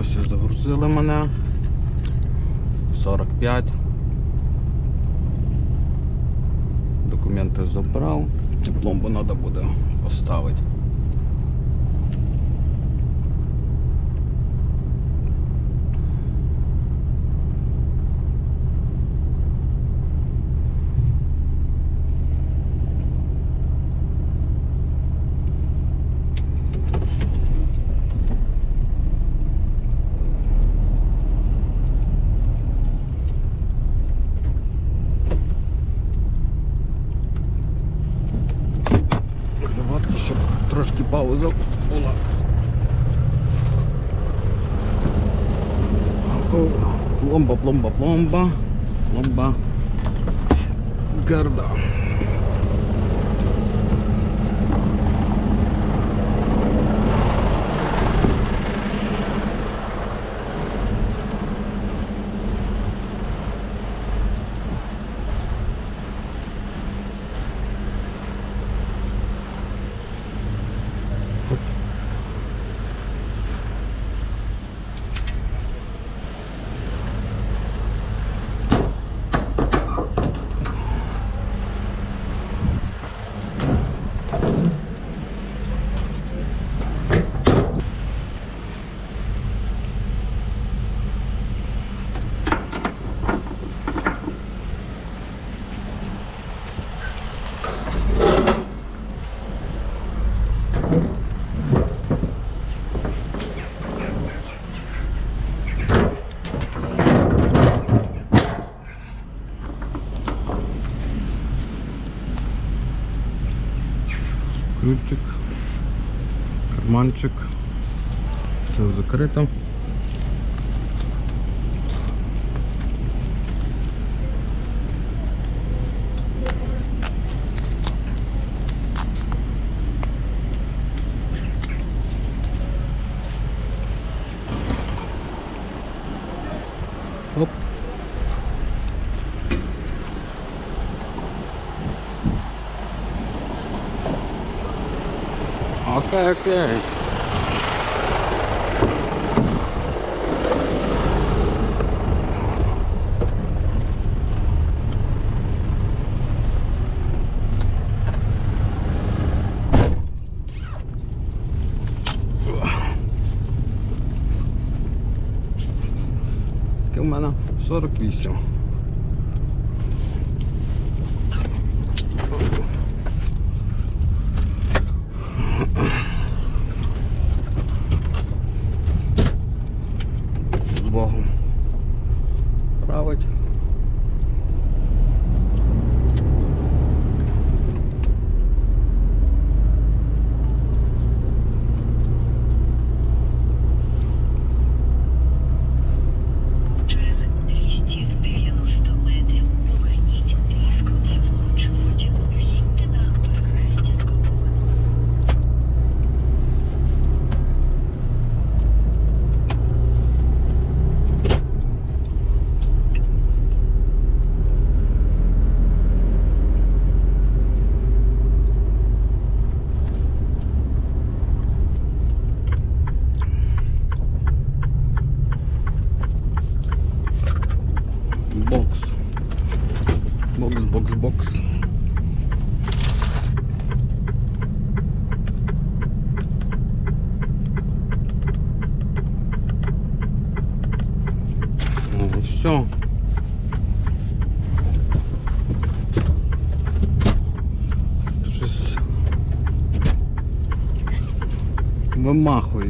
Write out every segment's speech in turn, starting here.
Ось і загрузили мене. 45. Документи забрав. І пломбу треба буде поставити. Криватки, щоб трошки пауза була. Пломба, пломба, пломба. Пломба. Гарда. Карманчик. Все закрито. Оп. Окей, окей. 40 Christian.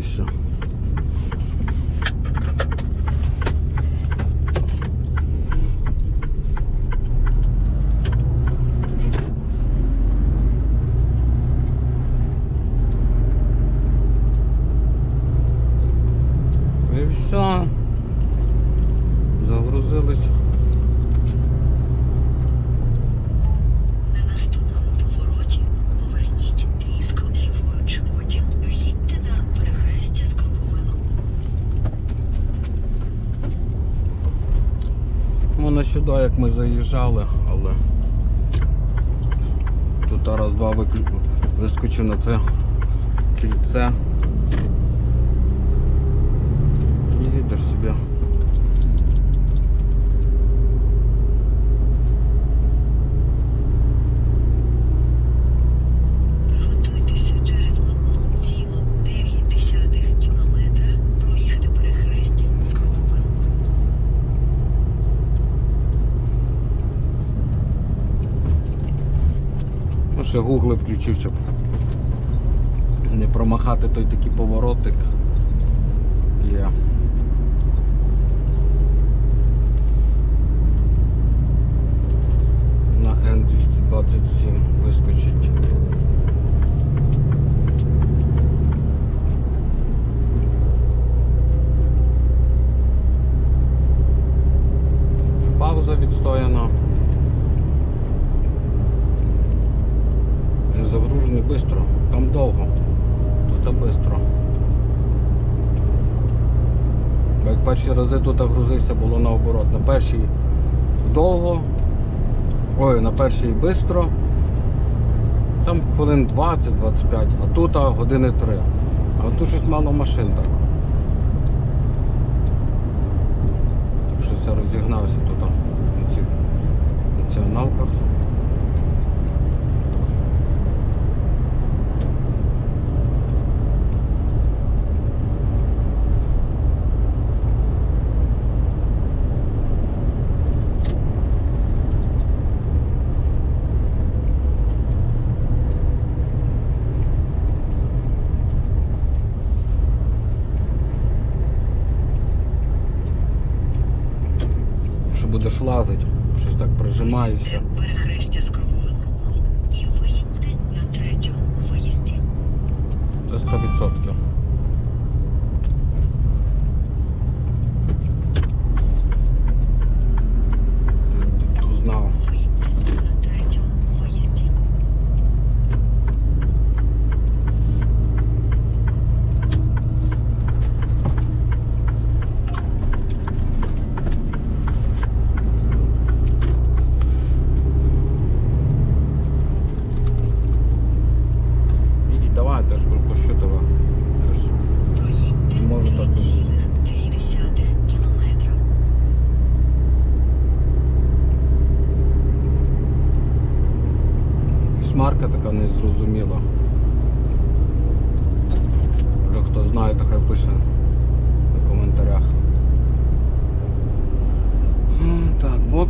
Вимахуюся. І все. Загрузились. Ми заїжджали, але тут раз два виклю... вискочив на це кільце. Ще гугли включив, щоб не промахати той такий поворотик. Є. На N227 вискочить. Пауза відстояна. Не швидко. Там довго. Тут швидко. Як перші рази тут грузився, було наоборот. На першій довго. Ой, на першій швидко. Там хвилин 20-25, а тут години 3. А тут щось мало машин так. Щось я розігнався тут на цих націоналках. Що будеш лазити, щось так прижимаєшся.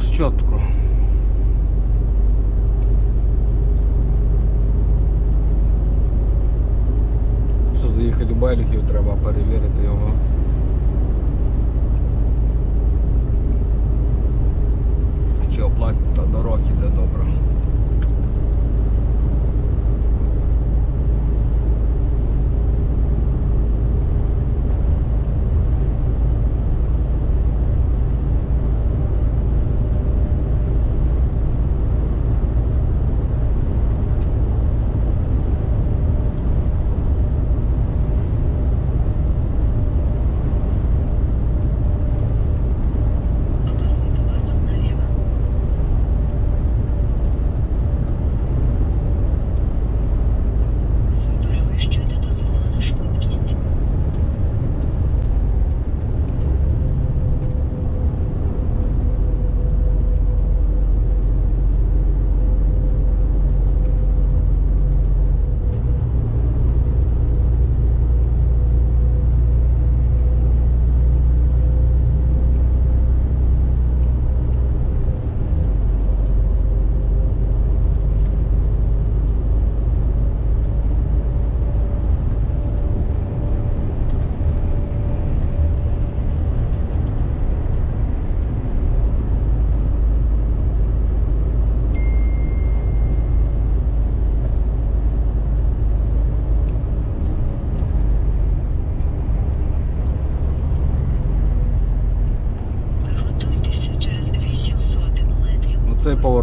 Так, чітко. Що заїхати в Бельгію, треба перевірити його. Чи оплата дороги йде добре.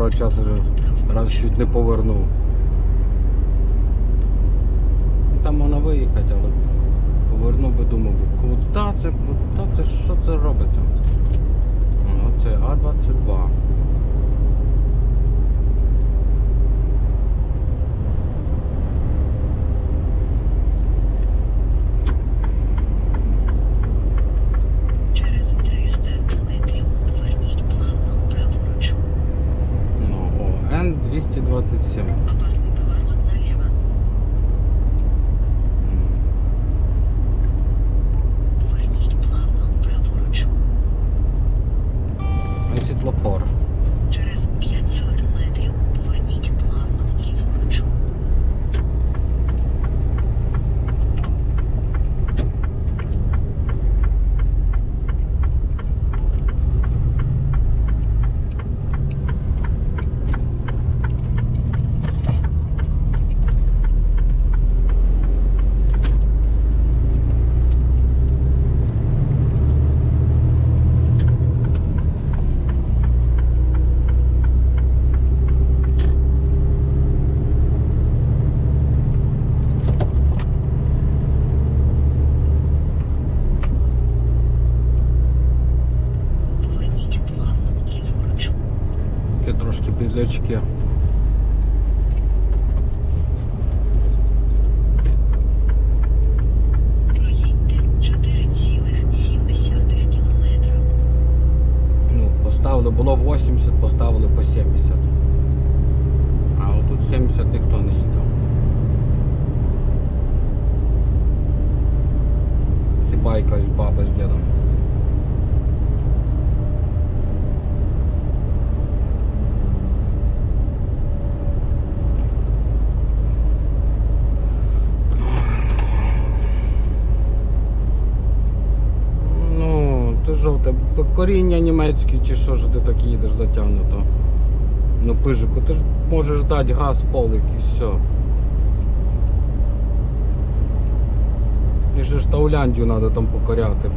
Оцей часу раз чуть не повернув. Ну, Там можна виїхати, але повернув би, думав би, куди це, куди це, що це робиться? Оце А22. Такі. Проїдьте 4,7 кілометра. Ну, поставили, було 80, поставили по 70. Ти жовте, коріння німецьке чи що ж ти так їдеш затягнуто? Ну пижику, ти ж можеш дати газ полик і все. І ж ж Тауляндію треба там покоряти.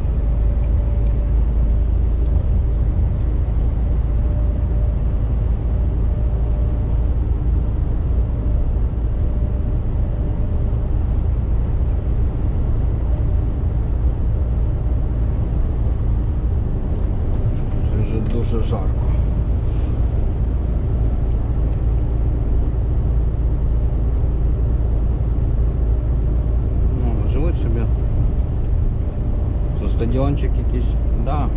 ah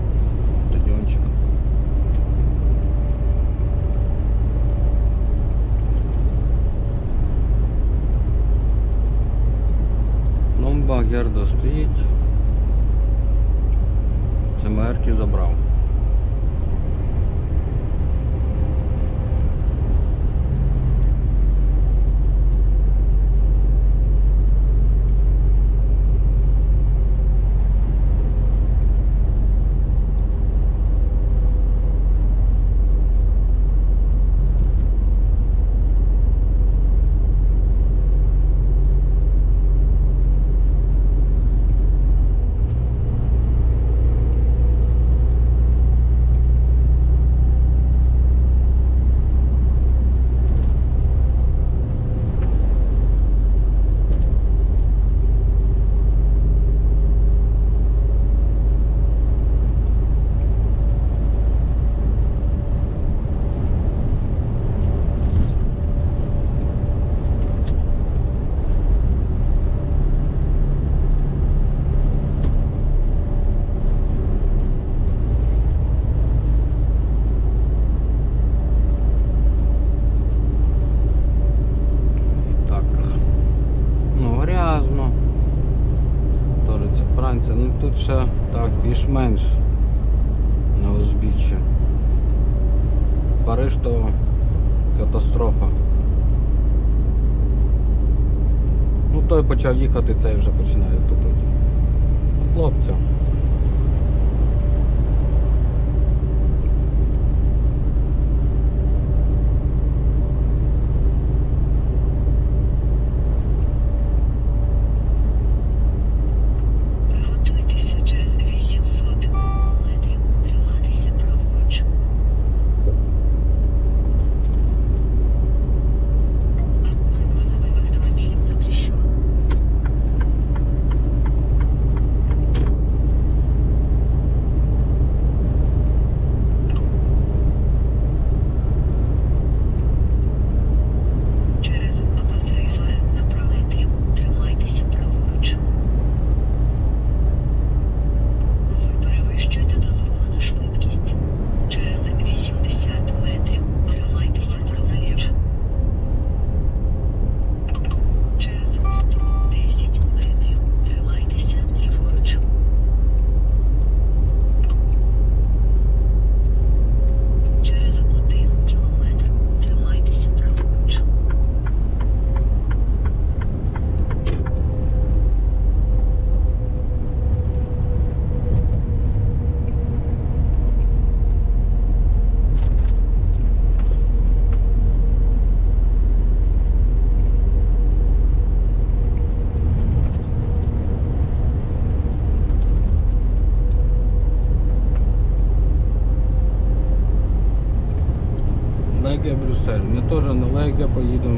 більш-менш на узбіччя. Париж то катастрофа. Ну той почав їхати, цей вже починає тупити. Хлопця. you know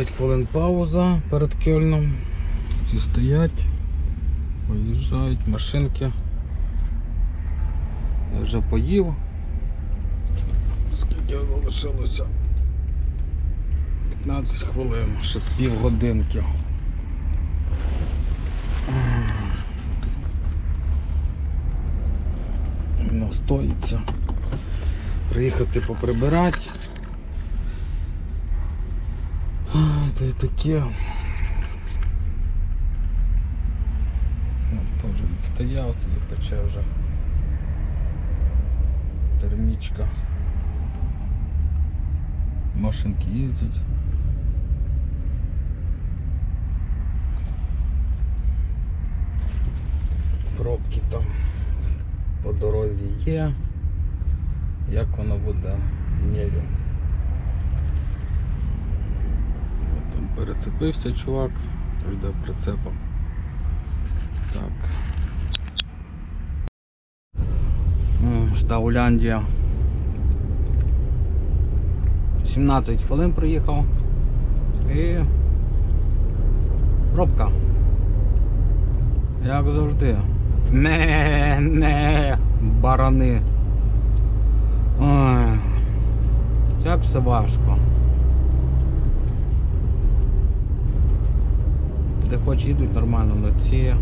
45 хвилин пауза перед Кельном. Всі стоять, виїжджають машинки. Я вже поїв. Скільки залишилося? 15 хвилин, ще пів годинки. Настоїться. Приїхати поприбирати. Та й таке. Теж відстояв, собі пече вже. Термічка. Машинки їздять. Пробки там по дорозі є. Як воно буде, не вірю. Там перецепився чувак, то йде прицепом. Так. Штауляндія. 17 хвилин приїхав. І пробка. Як завжди. Не, не, барани. Ой, як все важко. Де хоч їдуть нормально, але ці.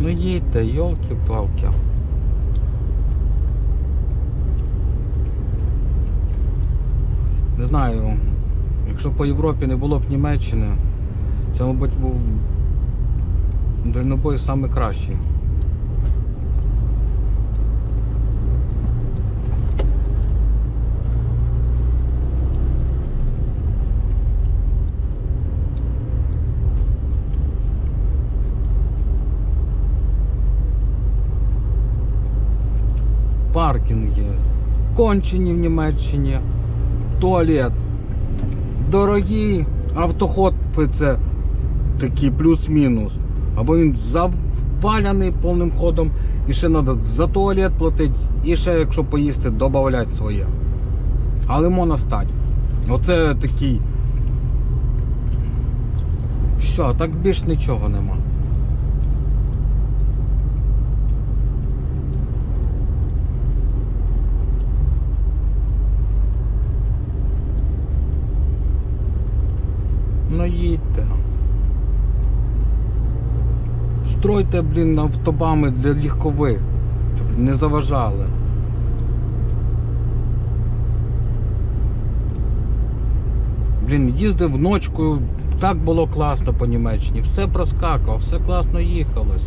Ну їдьте, йолки-палки. Не знаю, якщо по Європі не було б Німеччини, це, мабуть, був дальнобой найкращий. Паркінги кончені в Німеччині, туалет. Дорогі автохопи це такі плюс-мінус. Або він заваляний повним ходом, і ще треба за туалет платити, і ще, якщо поїсти, додати своє. Але можна стати. Оце такий. Все, так більш нічого нема. Ну їдьте. Стройте, блін, автобами для легкових, щоб не заважали. Блін, їздив ночкою, так було класно по Німеччині, все проскакав, все класно їхалось.